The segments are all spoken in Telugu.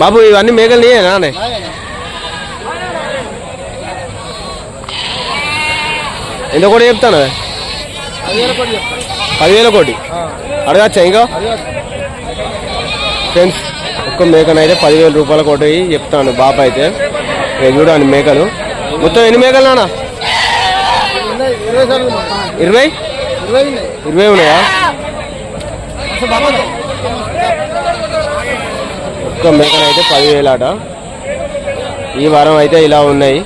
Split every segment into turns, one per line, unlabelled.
బాబు ఇవన్నీ మేకలు నీయేనా ఎంత కూడా చెప్తాను? పదివేల కోటి. అడగచ్చా ఇంకా? ఫ్రెండ్స్ ఒక్క అయితే పదివేల రూపాయల కోటి చెప్తాను బాప అయితే. నేను చూడండి మేకలు. మొత్తం ఎన్ని మేకలు నాన్న? ఇరవై? ఇరవై ఉన్నాయా? ఒక్క మేకనైతే పదివేలు అట ఈ వారం అయితే ఇలా ఉన్నాయి.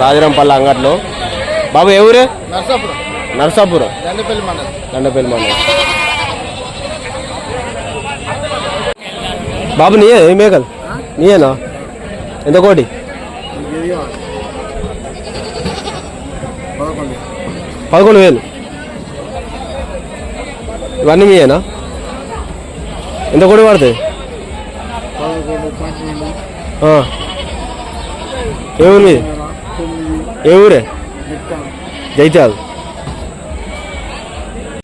రాజరంపల్లి అంగట్లో. బాబు ఏ ఊరే?
నర్సాపురం.
నరసాపురం.
దండపల్లి మండలం.
బాబు నీయే? ఏ మేకలు? నీయేనా? ఎంత కోటి?
పదకొండు.
వేలు. ఇవన్నీ మీయేనా ఎంత కోటి పడుతుంది. ఏ ఊరు ఏ ఊరే?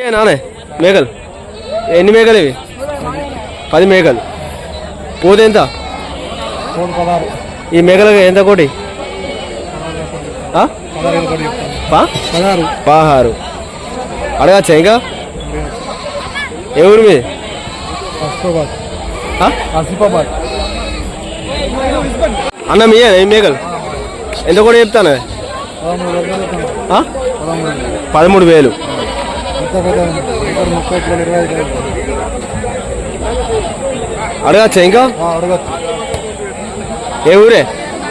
ఏ నానే మేకలు ఎన్ని మేకలు ఇవి? పది మేకలు పోతే ఎంత? ఈ మేకలకు ఎంత కోటి?
పదహారు.
అడగచ్చా ఇంకా? ఏ ఊరు మీది?
అసిఫాబాద్
ఆ?
అసిఫాబాద్
అన్న మీయే ఏం మేకలు ఎంత కూడా చెప్తాను.
పదమూడు
వేలు. అడగచ్చా ఇంకా? ఏ ఊరే?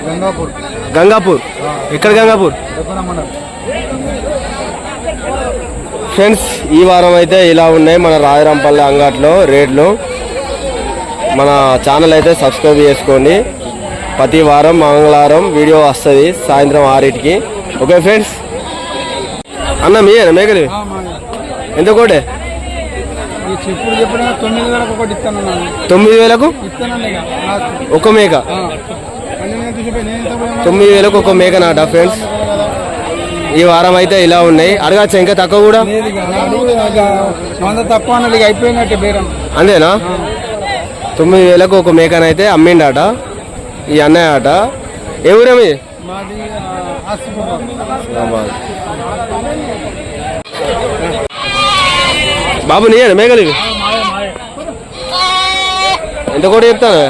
గంగాపూర్
గంగాపూర్. ఎక్కడ గంగాపూర్? ఫ్రెండ్స్ ఈ వారం అయితే ఇలా ఉన్నాయి. మన రాజరాంపల్లి అంగట్లో రేట్లు. మన ఛానల్ అయితే సబ్స్క్రైబ్ చేసుకోండి. ప్రతి వారం మంగళవారం వీడియో వస్తుంది సాయంత్రం ఆరింటికి. Okay friends? అన్న మీయేనా మేకలి? ఎంత కోటే?
తొమ్మిది వేలకు
ఒక మేక? తొమ్మిది వేలకు ఒక మేక నాట ఫ్రెండ్స్. ఈ వారం అయితే ఇలా ఉన్నాయి. అడగచ్చా ఇంకా తక్కువ కూడా?
తక్కువ అయిపోయినట్టే బేరం.
అంతేనా? తొమ్మిది వేలకు ఒక మేకనైతే అమ్మిండాట. ఈ అన్నయ్య ఆట. ఏ ఊరేమి బాబు నీయన ఇవి ఎంత కూడా చెప్తాను?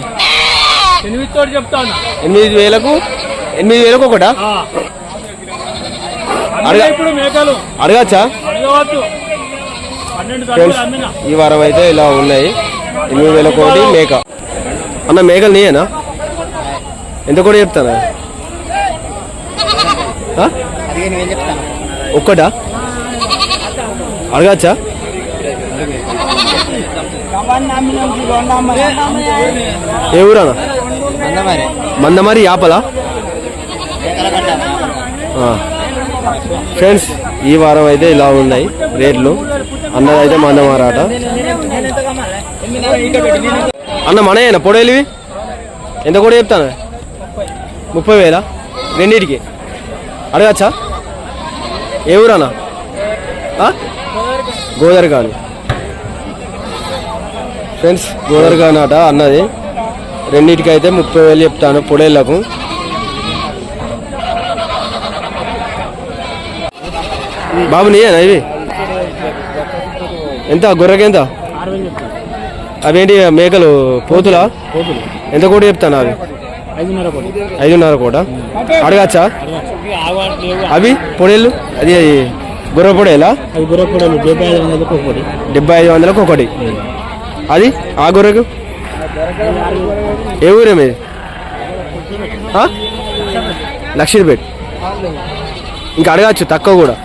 ఎనిమిది
వేలకు? ఎనిమిది వేలకు ఒకటా? అడగచ్చా? ఈ వారం అయితే ఇలా ఉన్నాయి. ఎనిమిది వేల కోటి మేక. అన్న మేకలు నీయేనా? ఎంత కూడా చెప్తానా? ఒక్కటా అడగచ్చా? ఏ ఊరానా? మందమారి యాపలా? ఫ్రెండ్స్ ఈ వారం అయితే ఇలా ఉన్నాయి రేట్లు. అన్నదైతే మందమారాట అన్న మనయేనా పొడేలివి? ఎంత కూడా చెప్తాను? ముప్పై వేలా? రెండింటికి. అడగచ్చా? ఏ ఊరన్నా? ఆ? గోదరగాను. ఫ్రెండ్స్ గోదరగాను అట అన్నది. రెండింటికి అయితే ముప్పై వేలు చెప్తాను పొడేళ్ళకు. బాబు నీయేనా ఇవి? ఎంత? గొర్రెకి ఎంత అవేంటి మేకలు? పోతులా? ఎంత కూడా చెప్తాను అవి?
ఐదున్నర కోటి.
అడగచ్చా? అవి పొడేళ్ళు? అది గొర్రె పొడేలా?
డెబ్బై ఐదు వందలకు ఒకటి.
డెబ్బై ఐదు వందలకు ఒకటి. అది ఆ గొర్రెకు? ఏ ఊరే మీది ఆ? లక్షీపేట్ ఇంకా అడగచ్చు తక్కువ కూడా.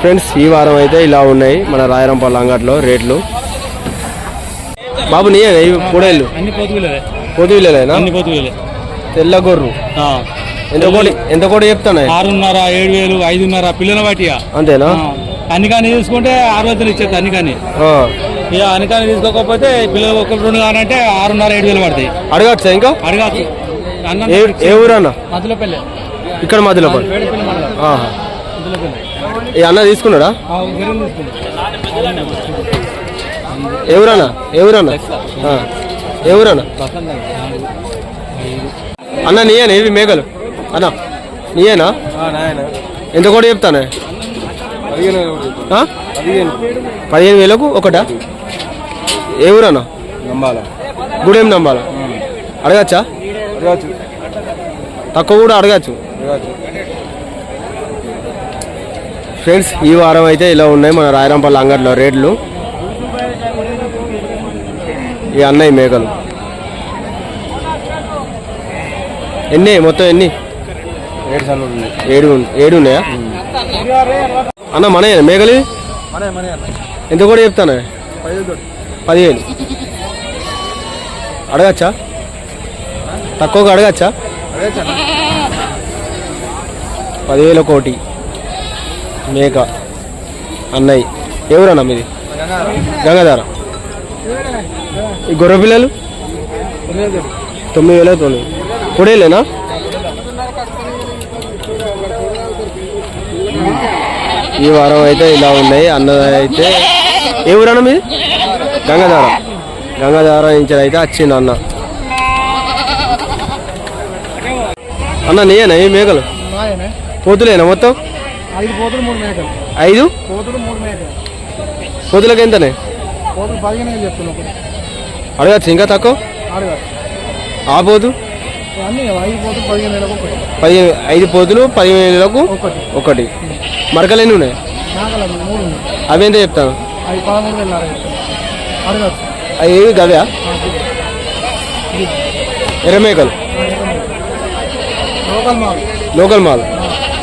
ఫ్రెండ్స్ ఈ వారం అయితే ఇలా ఉన్నాయి. మన రాయరంపల్లి అంగట్లో రేట్లు. బాబు నీయే పొడేళ్ళు
అన్ని
పొద్దులేనా
అన్ని
తెల్ల గొర్రు. ఎంత కోటి ఎంత కోటి చెప్తాను?
ఆరున్నర ఏడు వేలు ఐదున్నర పిల్లల బట్టిగా
అంతేనా?
అన్ని కానీ తీసుకుంటే ఆరు వందలు ఇచ్చేది అన్ని కానీ. ఇక అన్ని కానీ తీసుకోకపోతే పిల్లలు ఒక రెండు కానంటే ఆరున్నర ఏడు వేలు పడతాయి.
అడగచ్చా ఇంకా?
అడగచ్చు.
ఏ ఏ ఊరు అన్న
మధ్యలో పెళ్ళి
ఇక్కడ మధ్యలో పడి
వేడిపల్లి మండలం.
ఆహా.
మధ్యలో పెళ్ళి
ఈ అన్న తీసుకున్నాడా. ఎవరన్నా? ఎవరన్నా? ఎవరన్నా? అన్న నీయేనా? ఇవి మేకలు. అన్న నీయేనా? ఎంత కూడా చెప్తానే? పదిహేను వేలకు ఒకటా? ఏ ఊరన్నా
నమ్మాల
గుడేం నమ్మాలా అడగచ్చా? తక్కువ కూడా అడగచ్చు. ఫ్రెండ్స్ ఈ వారం అయితే ఇలా ఉన్నాయి మన రాయరంపల్లి అంగట్లో రేట్లు. ఈ అన్నయ్య మేకలు ఎన్ని? మొత్తం ఎన్ని?
ఏడు
ఏడు ఉన్- ఏడు ఉన్నాయా? అన్న మన మేకలు ఇవి? ఎంత కూడా చెప్తాను? పదిహేను అడగచ్చా? తక్కువగా అడగచ్చా? పదివేల కోటి. మేక అన్నయ్య. ఎవరన్నా మీది? గంగాధార. గొర్రె పిల్లలు? తొమ్మిది వేల తొమ్మిది పొడేలేనా ఈ వారం అయితే ఇలా ఉన్నాయి అన్న అయితే. ఏ ఊరన్నా మీది? గంగాధార. గంగాధార నుంచి అయితే వచ్చింది అన్న. అన్న నీయేనా ఈ మేకలు? పోతులేనా మొత్తం?
ఐదు పోతులు మూడు మేకలు.
ఐదు?
పోతులు మూడు మేకలు.
పోతులకి ఎంతనే?
పోతులు పదిహేను వేలు చెప్తున్నావు. ఒకటి
అడగచ్చు ఇంకా తక్కువ? ఆ పోతు
అన్నీ ఐదు పోతులు పదిహేను వేలకు ఒకటి.
పదిహేను ఐదు పోతులు పదిహేను వేలకు
ఒకటి.
ఒకటి. మరకలు ఎన్ని ఉన్నాయి?
అవి మూడు ఉన్నాయి.
అవి ఎంత చెప్తాను
అవి పదమూడు వేలు అడగచ్చు
అవి ఏవి? గవ్యా? ఎర్ర మేకలు.
లోకల్ మాల్.
లోకల్ మాల్.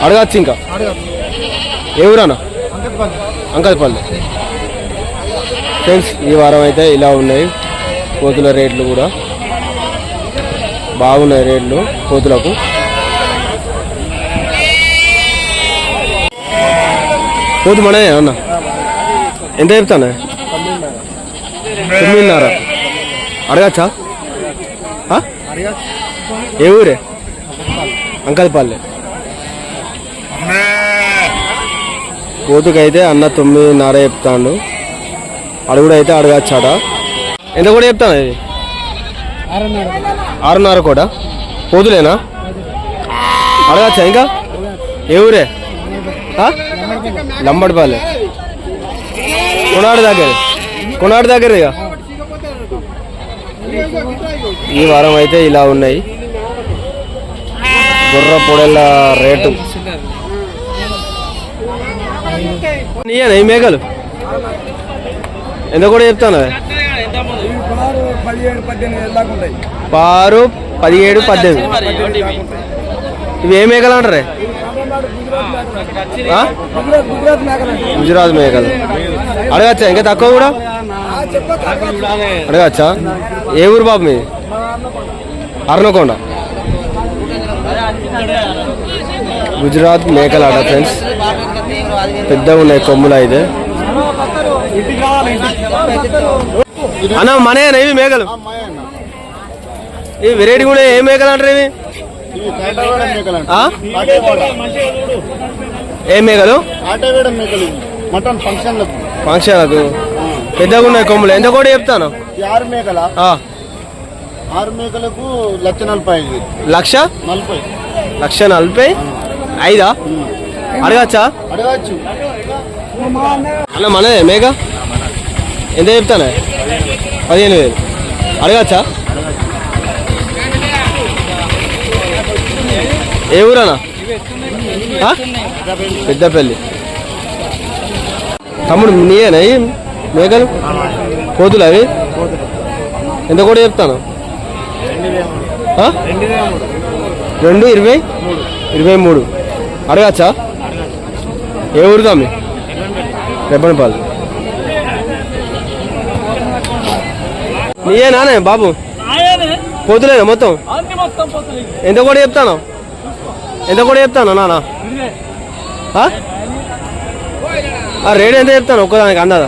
అడగచ్చు ఇంకా?
అడగచ్చు అంకట్పల్లి.
అంకల్పల్లి ఫ్రెండ్స్ ఈ వారం అయితే ఇలా ఉన్నాయి. కోతుల రేట్లు కూడా బాగున్నాయి రేట్లు కోతులకు. కోతు మనే అన్న? ఎంత చెప్తాను తొమ్మిదిన్నర. అడగచ్చా? ఏ ఊరే? అంకల్పల్లి. కోతుకైతే అన్న తొమ్మిదిన్నర చెప్తాడు. అడుగుడు అయితే అడగచ్చాడ ఎంత కూడా చెప్తాను ఇది? ఆరున్నర కూడా. పోతులేనా? అడగచ్చా ఇంకా? ఏ ఊరే? ఆ? కొనాడు దగ్గర. కొనాడు దగ్గర ఇక. ఈ వారం అయితే ఇలా ఉన్నాయి. గుర్ర పొడెల రేటు. నీయనా ఈ మేకలు? ఎంత కూడా చెప్తాను. పారు పదిహేడు పద్దెనిమిది. ఇవి ఏ మేకలు అంటారే?
గుజరాత్ మేకలు.
అడగచ్చా? ఇంకా తక్కువ కూడా? అడగచ్చా? ఏ ఊరు బాబు మీ అర్నకొండ గుజరాత్ మేకలు ఆడ ఫ్రెండ్స్. పెద్దగా ఉన్నాయి కొమ్ములు అయితే. అన్న మనేనా ఇవి మేకలు? ఇవి వెరైటీ కూడా ఏ మేకలు అంటారు ఇవి? ఏ మేకలు?
మటన్ ఫంక్షన్లకు.
ఫంక్షన్లకు పెద్దగా ఉన్నాయి కొమ్ములు. ఎంత కూడా చెప్తాను?
ఆరు మేకల ఆరు మేకలకు లక్ష నలభై? ఐదు?
లక్ష
నలభై
లక్ష నలభై ఐదా అడగచ్చా?
అడగచ్చు.
అన్న మన మేక? ఎంత చెప్తానా పదిహేను వేలు. అడగచ్చా? ఏ ఊరన్నా? పెద్దపల్లి. తమ్ముడు నీయేనా మేకలు? కోతులు అవి? ఎంత కూడా చెప్తాను? రెండు ఇరవై? ఇరవై మూడు. అడగచ్చా? ఏ ఊరు తమ్మి? రెబ్బనపాలు. నీయేనానే బాబు? పోతులేనా మొత్తం? ఎంత కూడా చెప్తాను ఎంత కూడా చెప్తాను? ఆ? రేట్ ఎంత చెప్తాను ఒక్కదానికి అందదా?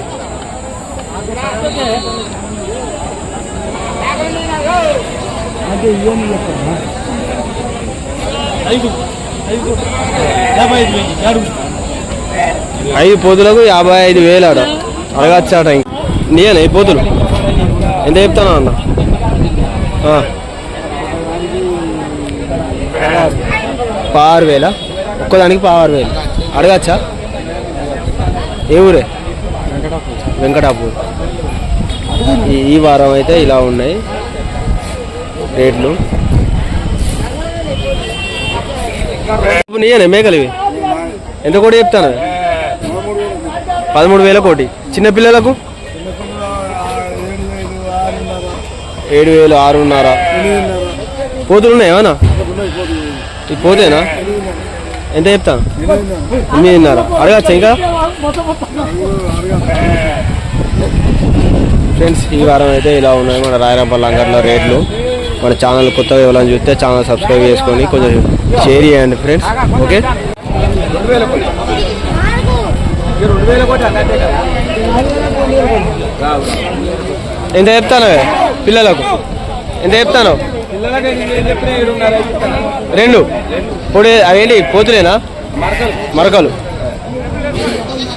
ఐదు. పోతులకు యాభై ఐదు వేలు ఆడ. అడగచ్చాట నీయనా ఈ పోతులు? ఎంత చెప్తాను అన్న? ఆ. పారు వేల? ఒక్కదానికి పారు వేలు. అడగచ్చా? ఏ ఊరే? వెంకటాపూర్. ఈ వారం అయితే ఇలా ఉన్నాయి రేట్లు. నీయనే మేకలు ఇవి. ఎంత కోటి చెప్తాను పదమూడు వేల కోటి. చిన్నపిల్లలకు ఏడు వేలు ఆరున్నర. పోతులు ఉన్నాయేమన్నా ఇది పోతేనా? ఎంత చెప్తాను ఎనిమిదిన్నర. అడగచ్చా ఇంకా? ఫ్రెండ్స్ ఈ వారం అయితే ఇలా ఉన్నాయి మన రాయరాంపల్లి అంగట్లో రేట్లు. మన ఛానల్ కొత్తగా ఎవరైనా చూస్తే ఛానల్ సబ్స్క్రైబ్ చేసుకొని కొంచెం షేర్ చేయండి ఫ్రెండ్స్. ఓకే? ఎంత చెప్తాను పిల్లలకు. ఎంత చెప్తాను? రెండు. పొడి అవేంటి పోతులేనా? మరకలు.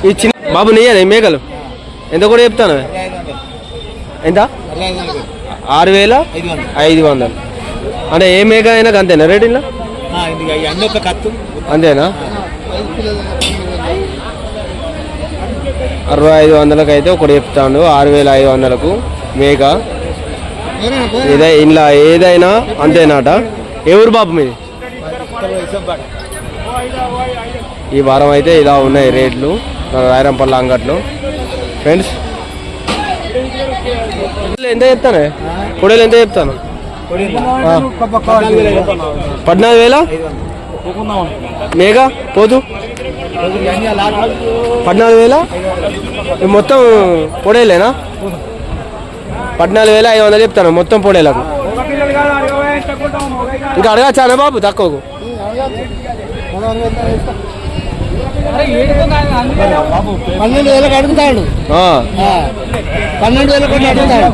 ఈ చిన్న బాబు నెయ్యాలి మేకలు? ఎంత కూడా చెప్తాను? ఎంత? ఆరు వేల ఐదు వందలు. అంటే ఏ మేక అయినా అంతేనా రేట్ ఇలా? అంతేనా? అరవై ఐదు వందలకు అయితే ఒకటి చెప్తాడు ఆరు వేల ఐదు వందలకు మేక. ఏదై ఇలా ఏదైనా అంతేనాట. ఎవరు బాబు మీది? ఈ వారం అయితే ఇలా ఉన్నాయి రేట్లు. మన రాయరంపల్లి అంగట్లో. ఫ్రెండ్స్ ఎంత చెప్తాను? కొడేలు ఎంత చెప్తాను? పద్నాలుగు వేల? మేఘా పోదు పద్నాలుగు వేల? మొత్తం పొడేలేనా పద్నాలుగు వేల ఐదు వందలు చెప్తాను మొత్తం పొడేలకు ఇంకా అడగచ్చానా బాబు తక్కువకు?
పన్నెండు వేలకు అడుగుతాడు. పన్నెండు వేలకు అడుగుతాడు.